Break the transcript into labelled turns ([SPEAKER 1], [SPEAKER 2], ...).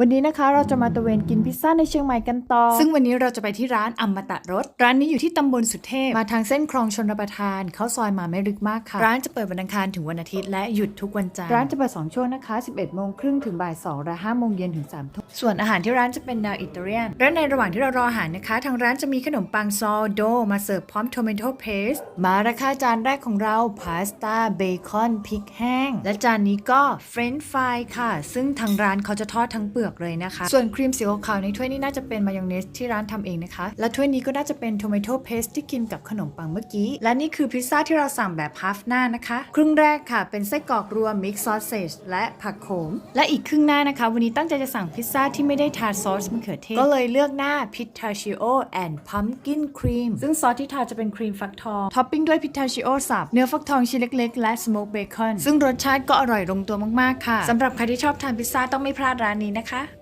[SPEAKER 1] วันนี้นะคะเราจะมาตระเวนกินพิซซ่าในเชียงใหม่กันต่อ
[SPEAKER 2] ซึ่งวันนี้เราจะไปที่ร้านอมตะรส ร้านนี้อยู่ที่ตำบลสุเทพ มาทางเส้นคลองชนประทาน เข้าซอยมาไม่ลึกมากค่ะ ร้านจะเปิดวันอังคารถึงวันอาทิตย์และหยุดทุกวันจันทร์
[SPEAKER 1] ร้านจะเปิด2ช่วงนะคะ 11โมงครึ่งถึงบ่าย2และ5โมงเย็นถึง3ทุ่ม
[SPEAKER 2] ส่วนอาหารที่ร้านจะเป็นแนวอิตาเลียน และในระหว่างที่เรารออาหารนะคะ ทางร้านจะมีขนมปังซอโด มาเสิร์ฟพร้อมโทเมโตเพสมาราคาจานแรกของเราพาสต้าเบคอนพริกแห้ง และจานนี้ก็เฟรนช์ฟรายค่ะ ซึ่งทางร้านเขาจะทอดทั้งเปลือกเลยนะคะ ส่วนครีมสีขาวในถ้วยนี้น่าจะเป็นมายองเนสที่ร้านทำเองนะคะ และถ้วยนี้ก็น่าจะเป็นทเมโตเพสที่กินกับขนมปังเมื่อกี้ และนี่คือพิซซ่าที่เราสั่งแบบฮาฟหน้านะคะ ครึ่งแรกค่ะ เป็นไส้กรอกรวมมิกซ์ซอสเซจและผักโขม และอีกครึ่งหน้านะคะ วันนี้ตั้งใจจะสั่งพิซซ่าที่ไม่ได้ทาซอสมะเขือเทศก็เลยเลือกหน้าพิทาชิโอแอนด์พัมกินครีมซึ่งซอสที่ทาจะเป็นครีมฟักทองท็อปปิ้งด้วยพิทาชิโอสับเนื้อฟักทองชิ้นเล็กๆ และสโมกเบคอนซึ่งรสชาติก็อร่อยลงตัวมากๆค่ะสำหรับใครที่ชอบทานพิซซ่าต้องไม่พลาดร้านนี้นะคะ